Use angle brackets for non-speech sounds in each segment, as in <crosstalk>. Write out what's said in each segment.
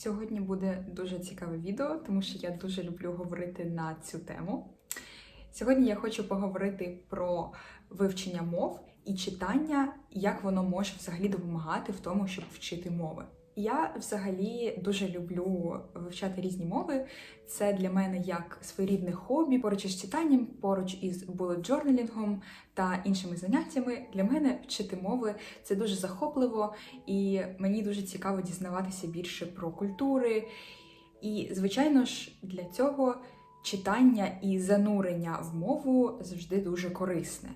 Сьогодні буде дуже цікаве відео, тому що я дуже люблю говорити на цю тему. Сьогодні я хочу поговорити про вивчення мов і читання, як воно може взагалі допомагати в тому, щоб вчити мови. Я взагалі дуже люблю вивчати різні мови. Це для мене як своєрідне хобі, поруч із читанням, поруч із journaling та іншими заняттями. Для мене вчити мови це дуже захопливо, і мені дуже цікаво дізнаватися більше про культури. І, звичайно ж, для цього читання і занурення в мову завжди дуже корисне.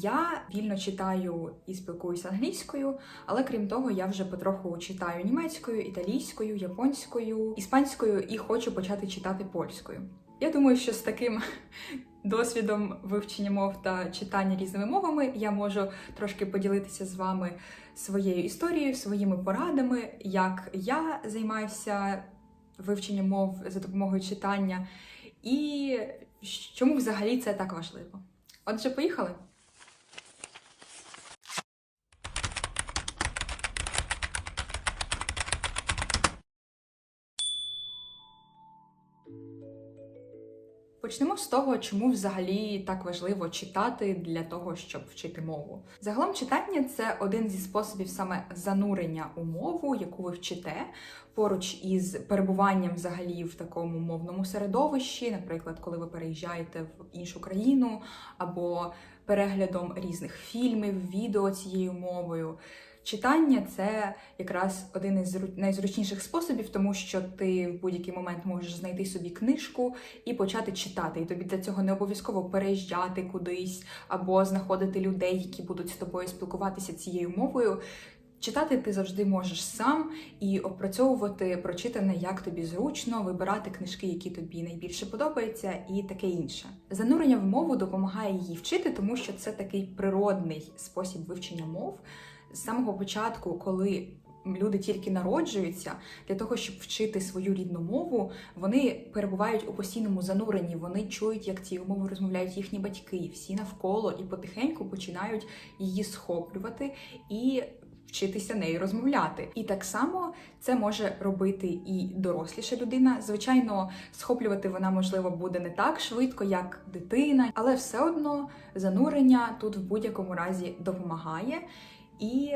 Я вільно читаю і спілкуюся англійською, але крім того, я вже потроху читаю німецькою, італійською, японською, іспанською і хочу почати читати польською. Я думаю, що з таким <laughs> досвідом вивчення мов та читання різними мовами я можу трошки поділитися з вами своєю історією, своїми порадами, як я займаюся вивченням мов за допомогою читання, і чому взагалі це так важливо. Отже, поїхали. Почнемо з того, чому взагалі так важливо читати для того, щоб вчити мову. Загалом читання це один зі способів саме занурення у мову, яку ви вчите, поруч із перебуванням взагалі в такому мовному середовищі, наприклад, коли ви переїжджаєте в іншу країну, або переглядом різних фільмів, відео цією мовою. Читання це якраз один із найзручніших способів, тому що ти в будь-який момент можеш знайти собі книжку і почати читати. І тобі для цього не обов'язково переїжджати кудись або знаходити людей, які будуть з тобою спілкуватися цією мовою. Читати ти завжди можеш сам і опрацьовувати прочитане, як тобі зручно, вибирати книжки, які тобі найбільше подобаються, і таке інше. Занурення в мову допомагає її вчити, тому що це такий природний спосіб вивчення мов з самого початку, коли люди тільки народжуються, для того, щоб вчити свою рідну мову, вони перебувають у постійному зануренні. Вони чують, як цією мовою розмовляють їхні батьки, всі навколо і потихеньку починають її схоплювати і. Вчитися нею розмовляти, і так само це може робити і доросліша людина. Звичайно, схоплювати вона можливо буде не так швидко, як дитина, але все одно занурення тут в будь-якому разі допомагає. І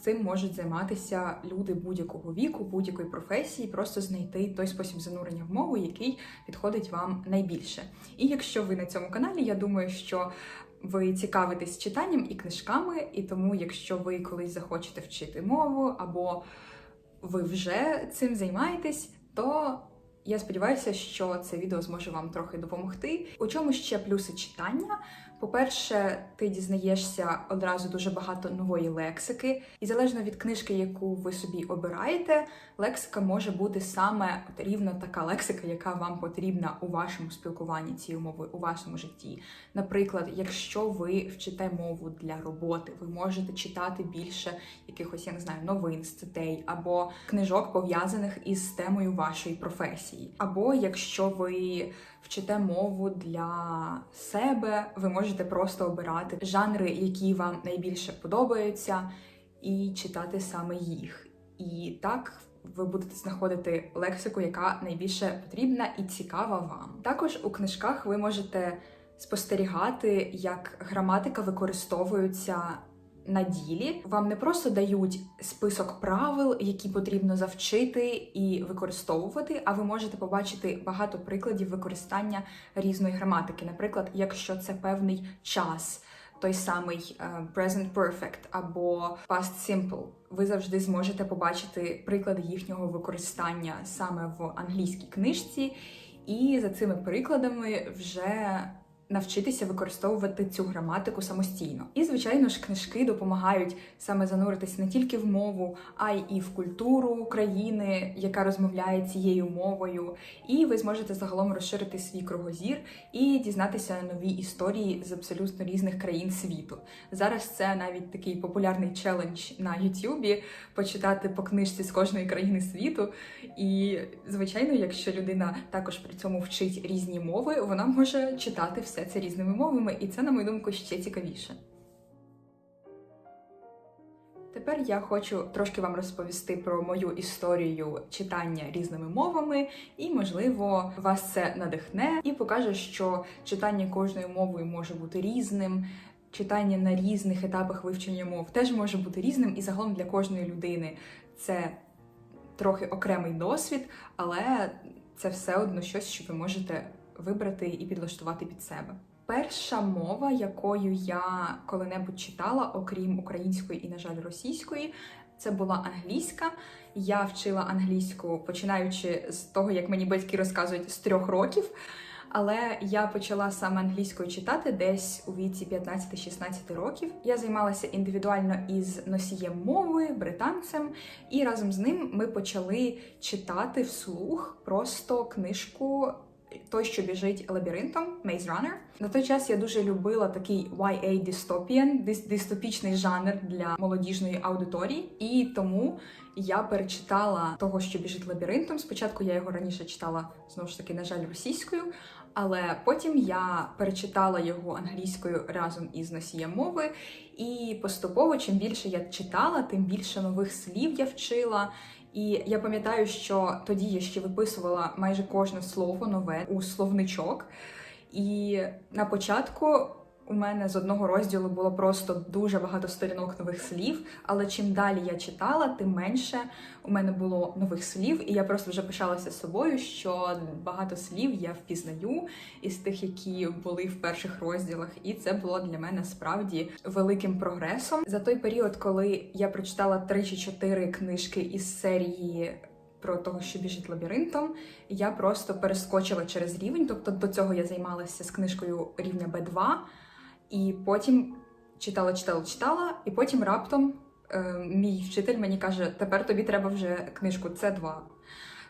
цим можуть займатися люди будь-якого віку, будь-якої професії, просто знайти той спосіб занурення в мову, який підходить вам найбільше. І якщо ви на цьому каналі, я думаю, що ви цікавитесь читанням і книжками, і тому, якщо ви колись захочете вчити мову, або ви вже цим займаєтесь, то я сподіваюся, що це відео зможе вам трохи допомогти. У чому ще плюси читання? По-перше, ти дізнаєшся одразу дуже багато нової лексики, і залежно від книжки, яку ви собі обираєте, лексика може бути саме рівно така лексика, яка вам потрібна у вашому спілкуванні цією мовою, у вашому житті. Наприклад, якщо ви вчите мову для роботи, ви можете читати більше якихось, я не знаю, новин, статей або книжок пов'язаних із темою вашої професії. Або якщо ви вчите мову для себе, ви можете просто обирати жанри, які вам найбільше подобаються, і читати саме їх. І так ви будете знаходити лексику, яка найбільше потрібна і цікава вам. Також у книжках ви можете спостерігати, як граматика використовується на ділі вам не просто дають список правил, які потрібно завчити і використовувати, а ви можете побачити багато прикладів використання різної граматики. Наприклад, якщо це певний час. Той самий uh, present perfect або past simple, ви завжди зможете побачити приклади їхнього використання саме в англійській книжці, і за цими прикладами вже навчитися використовувати цю граматику самостійно. І, звичайно ж, книжки допомагають саме зануритися не тільки в мову, а й в культуру країни, яка розмовляє цією мовою. І ви зможете загалом розширити свій кругозір і дізнатися нові історії з абсолютно різних країн світу. Зараз це навіть такий популярний челендж на Ютубі почитати по книжці з кожної країни світу. І, звичайно, якщо людина також при цьому вчить різні мови, вона може читати все все це різними мовами, і це, на мою думку, ще цікавіше. тепер я хочу трошки вам розповісти про мою історію читання різними мовами, і, можливо, вас це надихне і покаже, що читання кожною мовою може бути різним. Читання на різних етапах вивчення мов теж може бути різним, і загалом для кожної людини це трохи окремий досвід, але це все одно щось, що ви можете вибрати і підлаштувати під себе. Перша мова, якою я коли-небудь читала, окрім української і, на жаль, російської, це була англійська. Я вчила англійську, починаючи з того, як мені батьки розказують, з трьох років. Але я почала саме англійською читати десь у віці 15-16 років. Я займалася індивідуально із носієм мови, британцем, і разом з ним ми почали читати вслух просто книжку. Той, що біжить лабіринтом, Maze Runner. На той час я дуже любила такий YA dystopian, дис- дистопічний жанр для молодіжної аудиторії, і тому я перечитала того, що біжить лабіринтом. Спочатку я його раніше читала знову ж таки, на жаль, російською, але потім я перечитала його англійською разом із носієм мови. І поступово, чим більше я читала, тим більше нових слів я вчила. І я пам'ятаю, що тоді я ще виписувала майже кожне слово нове у словничок. І на початку у мене з одного розділу було просто дуже багато сторінок нових слів. Але чим далі я читала, тим менше у мене було нових слів, і я просто вже пишалася собою, що багато слів я впізнаю із тих, які були в перших розділах, і це було для мене справді великим прогресом. За той період, коли я прочитала три чи чотири книжки із серії. Про того, що біжить лабіринтом, я просто перескочила через рівень. Тобто до цього я займалася з книжкою рівня Б2, і потім читала, читала, читала, і потім раптом е, мій вчитель мені каже: тепер тобі треба вже книжку С2.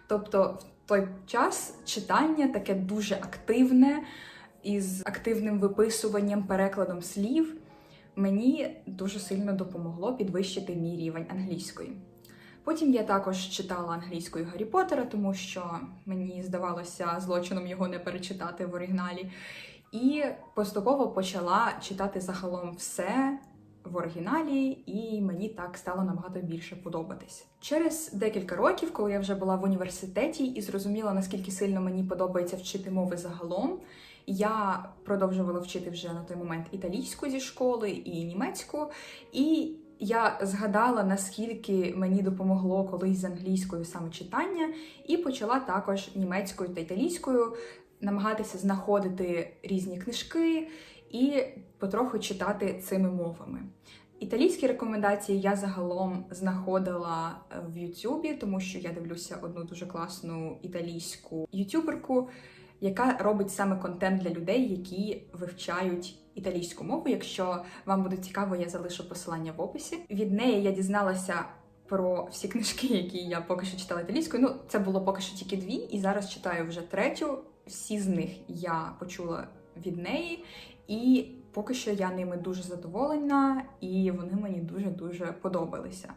Тобто, в той час читання таке дуже активне, із активним виписуванням, перекладом слів, мені дуже сильно допомогло підвищити мій рівень англійської. Потім я також читала англійською Гаррі Поттера, тому що мені здавалося злочином його не перечитати в оригіналі. І поступово почала читати загалом все в оригіналі, і мені так стало набагато більше подобатись. Через декілька років, коли я вже була в університеті і зрозуміла, наскільки сильно мені подобається вчити мови загалом, я продовжувала вчити вже на той момент італійську зі школи і німецьку. І я згадала, наскільки мені допомогло колись з англійською саме читання, і почала також німецькою та італійською намагатися знаходити різні книжки і потроху читати цими мовами. Італійські рекомендації я загалом знаходила е, в Ютубі, тому що я дивлюся одну дуже класну італійську ютуберку, яка робить саме контент для людей, які вивчають італійську мову. Якщо вам буде цікаво, я залишу посилання в описі. Від неї я дізналася про всі книжки, які я поки що читала італійською. Ну, це було поки що тільки дві, і зараз читаю вже третю. Всі з них я почула від неї, і поки що я ними дуже задоволена, і вони мені дуже-дуже подобалися.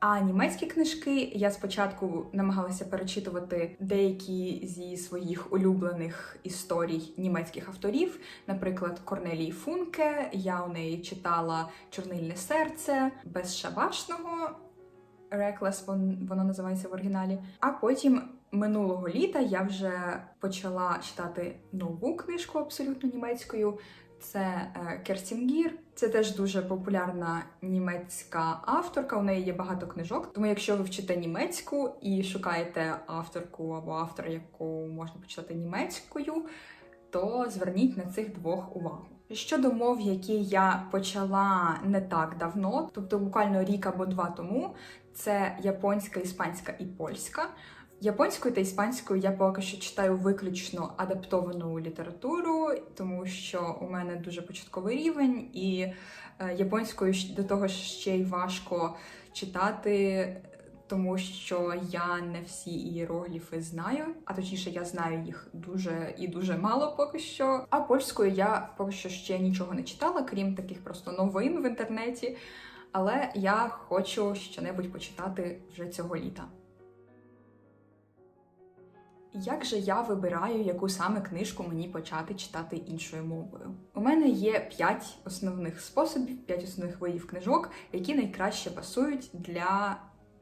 А німецькі книжки я спочатку намагалася перечитувати деякі зі своїх улюблених історій німецьких авторів, наприклад, Корнелії Функе. Я у неї читала Чорнильне серце безшабашного. Реклес, воно називається в оригіналі. А потім минулого літа я вже почала читати нову книжку абсолютно німецькою. Це е, Керстінгір. Це теж дуже популярна німецька авторка. У неї є багато книжок. Тому, якщо ви вчите німецьку і шукаєте авторку або автора, яку можна почитати німецькою, то зверніть на цих двох увагу. Щодо мов, які я почала не так давно, тобто буквально рік або два тому, це японська, іспанська і польська. Японською та іспанською я поки що читаю виключно адаптовану літературу, тому що у мене дуже початковий рівень, і е, японською до того ще й важко читати, тому що я не всі ієрогліфи знаю, а точніше, я знаю їх дуже і дуже мало поки що. А польською я поки що ще нічого не читала, крім таких просто новин в інтернеті. Але я хочу щонебудь почитати вже цього літа. Як же я вибираю, яку саме книжку мені почати читати іншою мовою? У мене є п'ять основних способів, п'ять основних видів книжок, які найкраще пасують для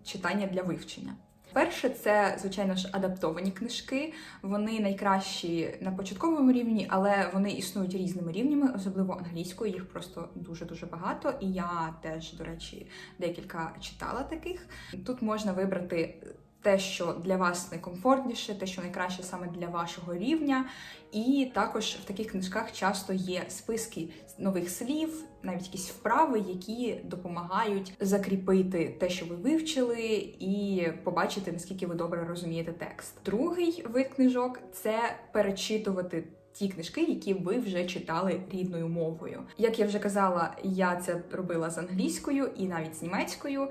читання для вивчення. Перше, це звичайно ж адаптовані книжки. Вони найкращі на початковому рівні, але вони існують різними рівнями, особливо англійською. Їх просто дуже дуже багато. І я теж, до речі, декілька читала таких. Тут можна вибрати те, що для вас найкомфортніше, те, що найкраще саме для вашого рівня. І також в таких книжках часто є списки нових слів, навіть якісь вправи, які допомагають закріпити те, що ви вивчили, і побачити, наскільки ви добре розумієте текст. Другий вид книжок це перечитувати. Ті книжки, які ви вже читали рідною мовою. Як я вже казала, я це робила з англійською і навіть з німецькою,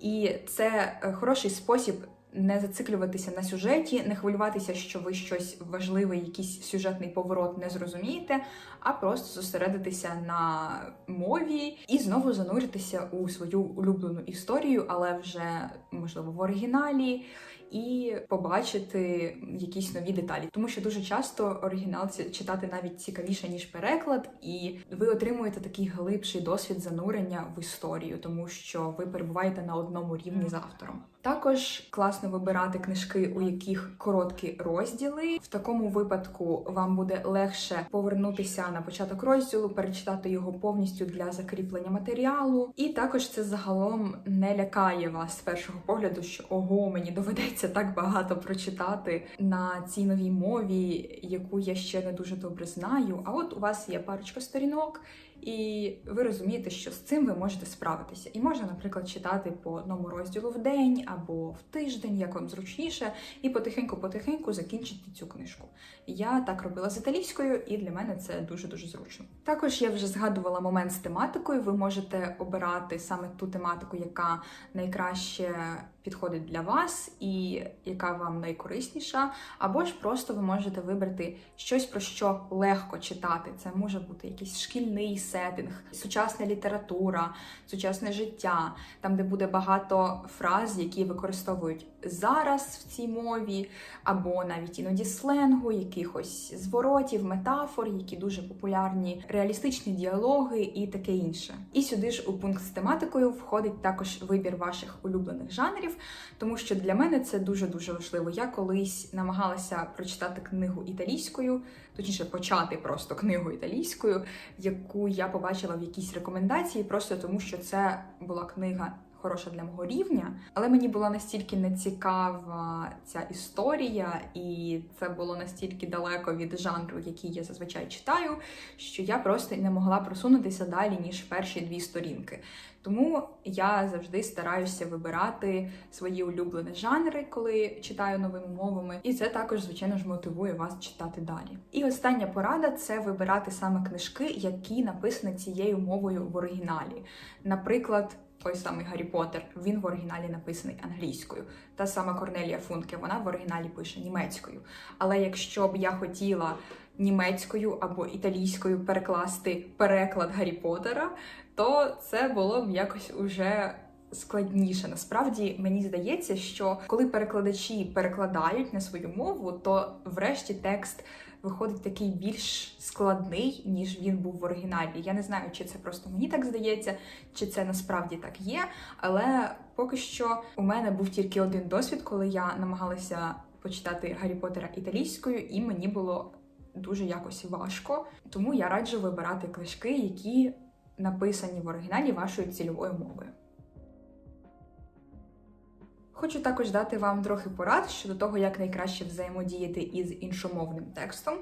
і це е, хороший спосіб не зациклюватися на сюжеті, не хвилюватися, що ви щось важливе, якийсь сюжетний поворот не зрозумієте, а просто зосередитися на мові і знову зануритися у свою улюблену історію, але вже можливо в оригіналі. І побачити якісь нові деталі, тому що дуже часто оригінал читати навіть цікавіше ніж переклад, і ви отримуєте такий глибший досвід занурення в історію, тому що ви перебуваєте на одному рівні з автором. Також класно вибирати книжки, у яких короткі розділи. В такому випадку вам буде легше повернутися на початок розділу, перечитати його повністю для закріплення матеріалу. І також це загалом не лякає вас з першого погляду, що ого, мені доведеться так багато прочитати на цій новій мові, яку я ще не дуже добре знаю. А от у вас є парочка сторінок. І ви розумієте, що з цим ви можете справитися. І можна, наприклад, читати по одному розділу в день або в тиждень, як вам зручніше, і потихеньку-потихеньку закінчити цю книжку. Я так робила з італійською, і для мене це дуже-дуже зручно. Також я вже згадувала момент з тематикою. Ви можете обирати саме ту тематику, яка найкраще підходить для вас і яка вам найкорисніша, або ж просто ви можете вибрати щось, про що легко читати. Це може бути якийсь шкільний сеттинг, сучасна література, сучасне життя, там, де буде багато фраз, які використовують зараз в цій мові, або навіть іноді сленгу, якихось зворотів, метафор, які дуже популярні, реалістичні діалоги і таке інше. І сюди ж у пункт з тематикою входить також вибір ваших улюблених жанрів, тому що для мене це дуже дуже важливо. Я колись намагалася прочитати книгу італійською, точніше почати просто книгу італійською, яку я побачила в якійсь рекомендації, просто тому що це була книга хороша для мого рівня, але мені була настільки нецікава ця історія, і це було настільки далеко від жанру, який я зазвичай читаю, що я просто не могла просунутися далі ніж перші дві сторінки. Тому я завжди стараюся вибирати свої улюблені жанри, коли читаю новими мовами, і це також, звичайно ж, мотивує вас читати далі. І остання порада це вибирати саме книжки, які написані цією мовою в оригіналі. Наприклад той самий Гаррі Поттер, він в оригіналі написаний англійською. Та сама Корнелія Функе, вона в оригіналі пише німецькою. Але якщо б я хотіла німецькою або італійською перекласти переклад Гаррі Поттера, то це було б якось уже. Складніше насправді мені здається, що коли перекладачі перекладають на свою мову, то врешті текст виходить такий більш складний, ніж він був в оригіналі. Я не знаю, чи це просто мені так здається, чи це насправді так є. Але поки що у мене був тільки один досвід, коли я намагалася почитати Гаррі Поттера італійською, і мені було дуже якось важко. Тому я раджу вибирати книжки, які написані в оригіналі вашою цільовою мовою. Хочу також дати вам трохи порад щодо того, як найкраще взаємодіяти із іншомовним текстом.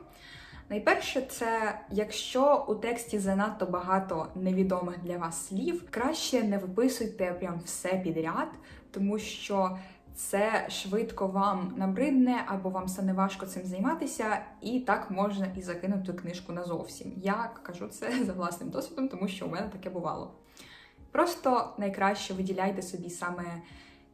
Найперше, це якщо у тексті занадто багато невідомих для вас слів, краще не виписуйте прям все підряд, тому що це швидко вам набридне або вам стане важко цим займатися, і так можна і закинути книжку назовсім. Я кажу це <laughs> за власним досвідом, тому що у мене таке бувало. Просто найкраще виділяйте собі саме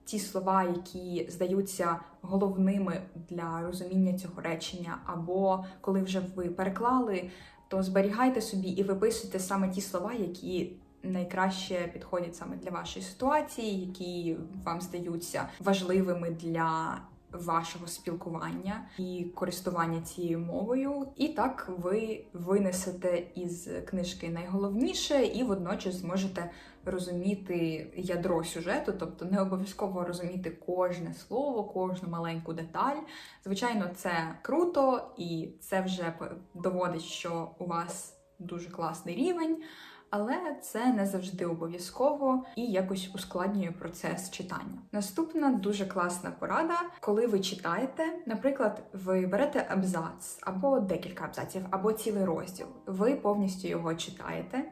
ті слова, які здаються головними для розуміння цього речення, або коли вже ви переклали, то зберігайте собі і виписуйте саме ті слова, які найкраще підходять саме для вашої ситуації, які вам здаються важливими для вашого спілкування і користування цією мовою. І так ви винесете із книжки найголовніше, і водночас зможете розуміти ядро сюжету, тобто не обов'язково розуміти кожне слово, кожну маленьку деталь. Звичайно, це круто, і це вже доводить, що у вас дуже класний рівень. Але це не завжди обов'язково і якось ускладнює процес читання. Наступна дуже класна порада, коли ви читаєте, наприклад, ви берете абзац або декілька абзаців, або цілий розділ. Ви повністю його читаєте,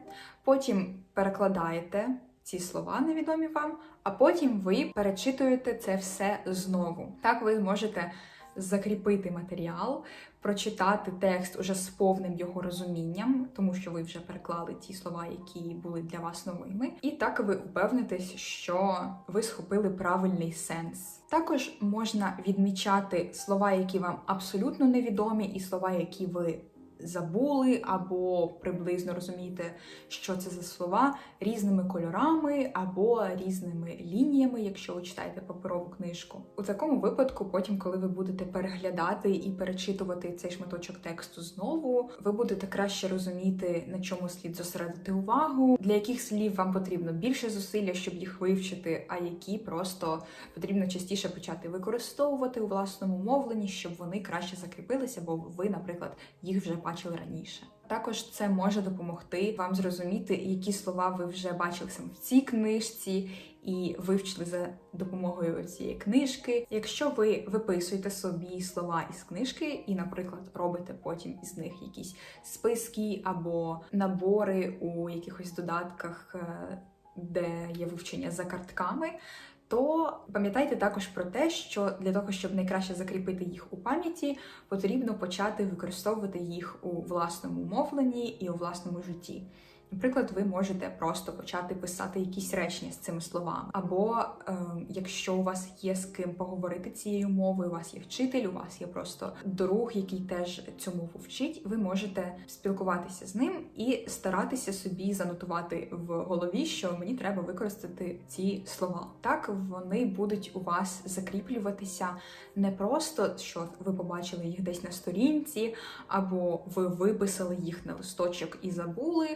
потім перекладаєте ці слова невідомі вам, а потім ви перечитуєте це все знову. Так ви зможете закріпити матеріал, прочитати текст уже з повним його розумінням, тому що ви вже переклали ті слова, які були для вас новими, і так ви упевнитесь, що ви схопили правильний сенс. Також можна відмічати слова, які вам абсолютно невідомі, і слова, які ви забули, або приблизно розумієте, що це за слова, різними кольорами або різними лініями, якщо ви читаєте паперову книжку. У такому випадку, потім, коли ви будете переглядати і перечитувати цей шматочок тексту знову, ви будете краще розуміти, на чому слід зосередити увагу, для яких слів вам потрібно більше зусилля, щоб їх вивчити, а які просто потрібно частіше почати використовувати у власному мовленні, щоб вони краще закріпилися, бо ви, наприклад, їх вже бачили раніше. Також це може допомогти вам зрозуміти, які слова ви вже бачили саме в цій книжці, і вивчили за допомогою цієї книжки. Якщо ви виписуєте собі слова із книжки і, наприклад, робите потім із них якісь списки або набори у якихось додатках, е, де є вивчення за картками. То пам'ятайте також про те, що для того, щоб найкраще закріпити їх у пам'яті, потрібно почати використовувати їх у власному мовленні і у власному житті. Наприклад, ви можете просто почати писати якісь речення з цими словами. Або е, якщо у вас є з ким поговорити цією мовою, у вас є вчитель, у вас є просто друг, який теж цю мову вчить, ви можете спілкуватися з ним і старатися собі занотувати в голові, що мені треба використати ці слова. Так вони будуть у вас закріплюватися не просто, що ви побачили їх десь на сторінці, або ви виписали їх на листочок і забули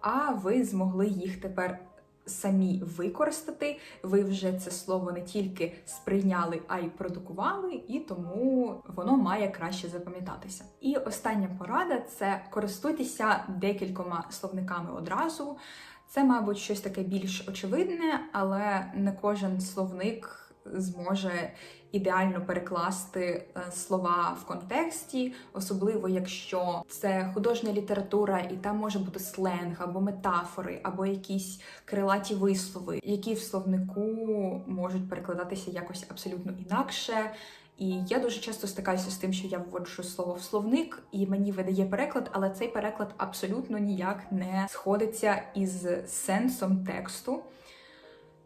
а ви змогли їх тепер самі використати. Ви вже це слово не тільки сприйняли, а й продукували, і тому воно має краще запам'ятатися. І остання порада це користуйтеся декількома словниками одразу. Це, мабуть, щось таке більш очевидне, але не кожен словник зможе ідеально перекласти е, слова в контексті, особливо якщо це художня література, і там може бути сленг або метафори, або якісь крилаті вислови, які в словнику можуть перекладатися якось абсолютно інакше. І я дуже часто стикаюся з тим, що я вводжу слово в словник, і мені видає переклад, але цей переклад абсолютно ніяк не сходиться із сенсом тексту.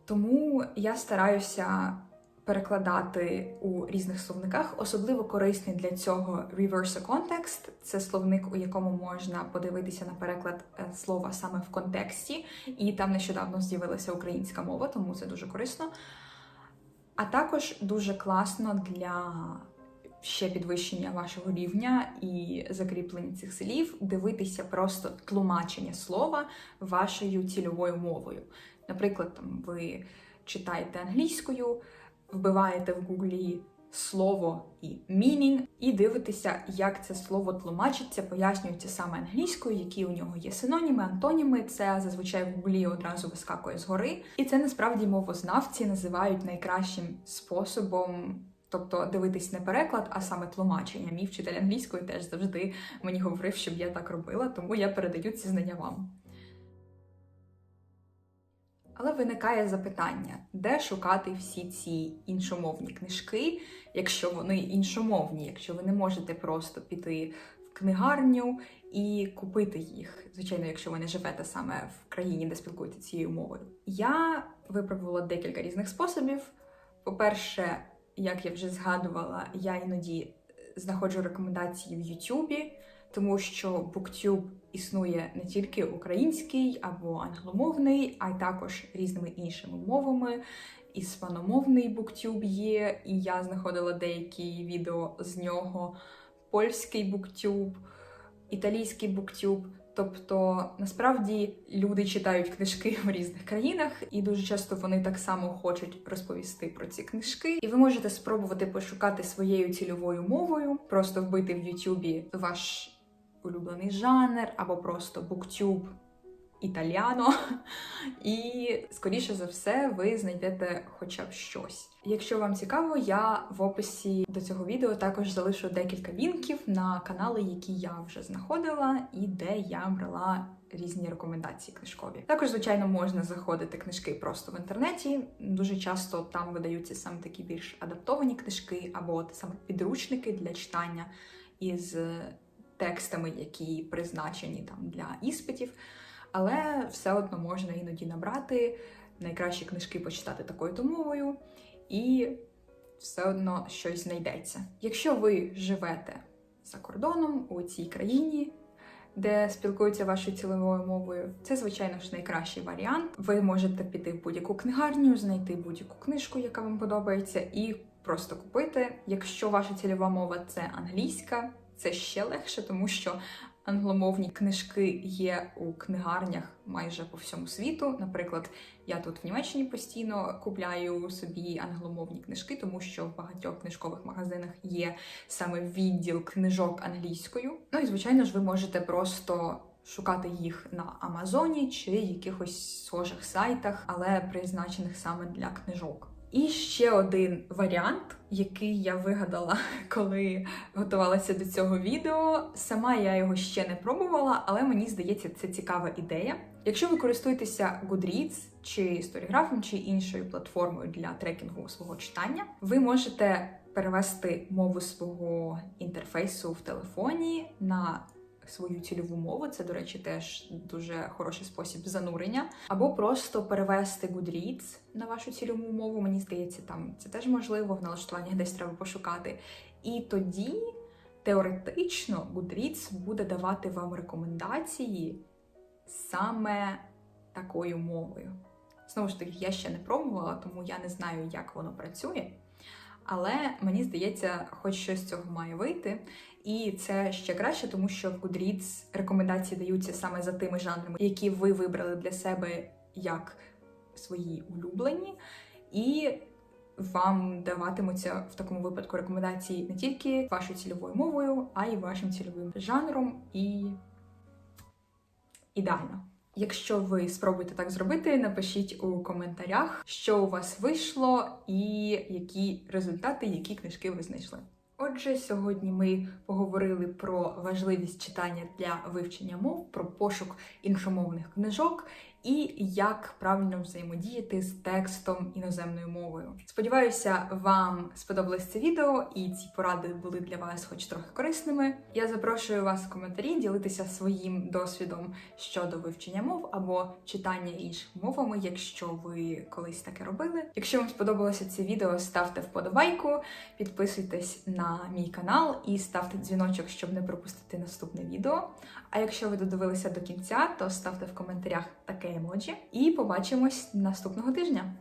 Тому я стараюся перекладати у різних словниках. Особливо корисний для цього reverse context. Це словник, у якому можна подивитися на переклад е, слова саме в контексті, і там нещодавно з'явилася українська мова, тому це дуже корисно. А також дуже класно для ще підвищення вашого рівня і закріплення цих слів, дивитися просто тлумачення слова вашою цільовою мовою. Наприклад, там ви читаєте англійською, вбиваєте в гуглі слово і meaning, і дивитеся, як це слово тлумачиться, пояснюється саме англійською, які у нього є синоніми, антоніми. Це зазвичай в гуглі одразу вискакує згори. І це насправді мовознавці називають найкращим способом. Тобто дивитись не переклад, а саме тлумачення. Мій вчитель англійської теж завжди мені говорив, щоб я так робила, тому я передаю ці знання вам. Але виникає запитання, де шукати всі ці іншомовні книжки, якщо вони іншомовні, якщо ви не можете просто піти в книгарню і купити їх, звичайно, якщо ви не живете саме в країні, де спілкуєтеся цією мовою. Я випробувала декілька різних способів. По-перше, як я вже згадувала, я іноді знаходжу рекомендації в Ютубі, тому що BookTube існує не тільки український або англомовний, а й також різними іншими мовами. іспаномовний буктюб є, і я знаходила деякі відео з нього, польський буктюб, італійський буктюб. Тобто насправді люди читають книжки в різних країнах, і дуже часто вони так само хочуть розповісти про ці книжки. І ви можете спробувати пошукати своєю цільовою мовою, просто вбити в Ютубі ваш улюблений жанр або просто буктюб італіано, <laughs> і скоріше за все ви знайдете хоча б щось. Якщо вам цікаво, я в описі до цього відео також залишу декілька лінків на канали, які я вже знаходила, і де я брала різні рекомендації книжкові. Також, звичайно, можна заходити книжки просто в інтернеті. Дуже часто там видаються саме такі більш адаптовані книжки, або саме підручники для читання із текстами, які призначені там для іспитів. Але все одно можна іноді набрати найкращі книжки почитати такою то мовою, і все одно щось знайдеться. Якщо ви живете за кордоном у цій країні, де спілкуються вашою ціловою мовою, це, звичайно ж, найкращий варіант. Ви можете піти в будь-яку книгарню, знайти будь-яку книжку, яка вам подобається, і просто купити. Якщо ваша цільова мова це англійська, це ще легше, тому що англомовні книжки є у книгарнях майже по всьому світу. Наприклад, я тут в Німеччині постійно купляю собі англомовні книжки, тому що в багатьох книжкових магазинах є саме відділ книжок англійською. Ну і звичайно ж, ви можете просто. Шукати їх на Амазоні чи якихось схожих сайтах, але призначених саме для книжок. І ще один варіант, який я вигадала, <laughs> коли готувалася до цього відео. Сама я його ще не пробувала, але мені здається, це цікава ідея. Якщо ви користуєтеся Goodreads чи Storygraph, чи іншою платформою для трекінгу свого читання, ви можете перевести мову свого інтерфейсу в телефоні на свою цільову мову. Це, до речі, теж дуже хороший спосіб занурення, або просто перевести Goodreads на вашу цільову мову. Мені здається, там це теж можливо в налаштуваннях десь треба пошукати. І тоді теоретично Goodreads буде давати вам рекомендації саме такою мовою. Знову ж таки, я ще не пробувала, тому я не знаю, як воно працює. Але мені здається, хоч щось з цього має вийти. І це ще краще, тому що в Goodreads рекомендації даються саме за тими жанрами, які ви вибрали для себе як свої улюблені, і вам даватимуться в такому випадку рекомендації не тільки вашою цільовою мовою, а й вашим цільовим жанром і ідеально. Якщо ви спробуєте так зробити, напишіть у коментарях, що у вас вийшло, і які результати, які книжки ви знайшли. Отже, сьогодні ми поговорили про важливість читання для вивчення мов, про пошук іншомовних книжок і як правильно взаємодіяти з текстом іноземною мовою. Сподіваюся, вам сподобалось це відео і ці поради були для вас, хоч трохи корисними. Я запрошую вас в коментарі ділитися своїм досвідом щодо вивчення мов або читання іншими мовами, якщо ви колись таке робили. Якщо вам сподобалося це відео, ставте вподобайку, підписуйтесь на мій канал і ставте дзвіночок, щоб не пропустити наступне відео. А якщо ви додивилися до кінця, то ставте в коментарях таке емоджі. І побачимось наступного тижня.